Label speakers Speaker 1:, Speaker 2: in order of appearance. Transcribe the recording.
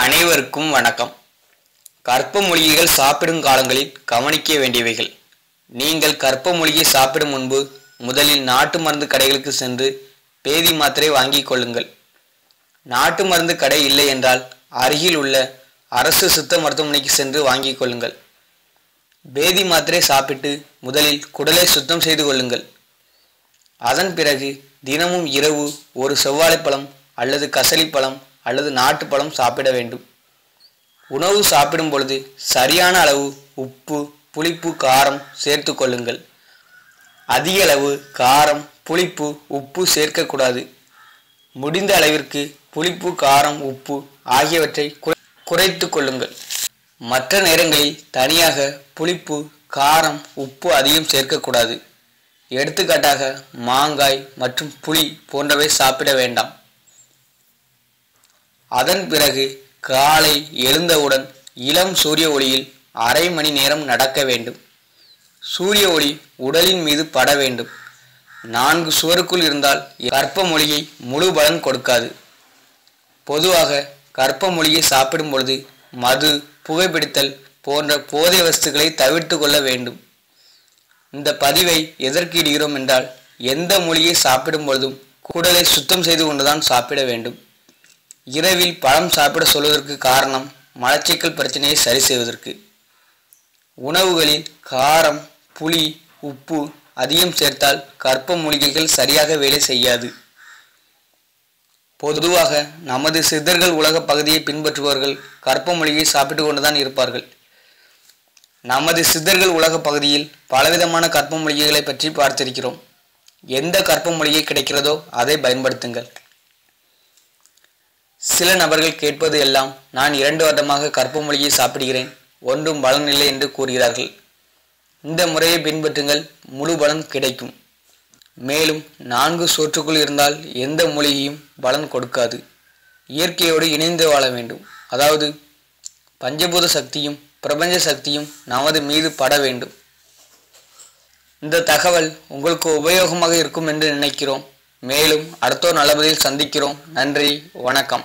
Speaker 1: அனைவருக்கும் வணக்கம். கற்ப மூலிகைகள் சாப்பிடும் காலங்களில் கவனிக்க வேண்டியவைகள். நீங்கள் கற்ப மூலிகை சாப்பிடும் முன்பு முதலில் நாட்டு மருந்து கடைகளுக்கு சென்று பேதி மாத்திரை வாங்கிக் கொள்ளுங்கள். நாட்டு மருந்து கடை இல்லை என்றால் அருகில் உள்ள அரசு சித்த மருத்துவமனைக்கு சென்று வாங்கிக் கொள்ளுங்கள். பேதி மாத்திரை சாப்பிட்டு முதலில் குடலை சுத்தம் செய்து கொள்ளுங்கள். அதன் பிறகு தினமும் இரவு ஒரு செவ்வாழைப்பழம் அல்லது கசலிப்பழம் அல்லது நாட்டுப்பழம் சாப்பிட வேண்டும். உணவு சாப்பிடும் பொழுது சரியான அளவு உப்பு புளிப்பு காரம் சேர்த்து கொள்ளுங்கள். அதிக அளவு காரம் புளிப்பு உப்பு சேர்க்கக்கூடாது. முடிந்த அளவிற்கு புளிப்பு காரம் உப்பு ஆகியவற்றை குறைத்து கொள்ளுங்கள். மற்ற நேரங்களில் தனியாக புளிப்பு காரம் உப்பு அதிகம் சேர்க்கக்கூடாது. எடுத்துக்காட்டாக மாங்காய் மற்றும் புளி போன்றவை சாப்பிட வேண்டாம். அதன் பிறகு காலை எழுந்தவுடன் இளம் சூரிய ஒளியில் அரை மணி நேரம் நடக்க வேண்டும். சூரிய ஒளி உடலின் மீது பட வேண்டும். நான்கு சுவருக்குள் இருந்தால் கற்ப மொழியை முழு பலன் கொடுக்காது. பொதுவாக கற்ப மொழியை சாப்பிடும் பொழுது மது புகைப்பிடித்தல் போன்ற போதை வஸ்துக்களை தவிர்த்து கொள்ள வேண்டும். இந்த பதிவை எதற்கு இடுகிறோம் என்றால் எந்த மொழியை சாப்பிடும் பொழுதும் குடலை சுத்தம் செய்து கொண்டுதான் சாப்பிட வேண்டும். இரவில் பழம் சாப்பிட சொல்வதற்கு காரணம் மலச்சிக்கல் பிரச்சனையை சரி செய்வதற்கு. உணவுகளில் காரம் புளி உப்பு அதிகம் சேர்த்தால் கற்ப மூலிகைகள் சரியாக வேலை செய்யாது. பொதுவாக நமது சித்தர்கள் உலக பகுதியை பின்பற்றுபவர்கள் கற்ப மூலிகை சாப்பிட்டு கொண்டுதான் இருப்பார்கள். நமது சித்தர்கள் உலக பகுதியில் பலவிதமான கற்ப மூலிகைகளை பற்றி பார்த்திருக்கிறோம். எந்த கற்ப மூலிகை கிடைக்கிறதோ அதை பயன்படுத்துங்கள். சில நபர்கள் கேட்பது எல்லாம் நான் இரண்டு வருடமாக கற்பு மொழியை சாப்பிடுகிறேன் ஒன்றும் பலன் இல்லை என்று கூறுகிறார்கள். இந்த முறையை பின்பற்றுங்கள் முழு பலன் கிடைக்கும். மேலும் நான்கு சோற்றுக்குள் இருந்தால் எந்த மூலிகையும் பலன் கொடுக்காது. இயற்கையோடு இணைந்து வாழ வேண்டும். அதாவது பஞ்சபூத சக்தியும் பிரபஞ்ச சக்தியும் நமது மீது பட வேண்டும். இந்த தகவல் உங்களுக்கு உபயோகமாக இருக்கும் என்று நினைக்கிறோம். மேலும் அடுத்தோர் நல்லபதியில் சந்திக்கிறோம். நன்றி வணக்கம்.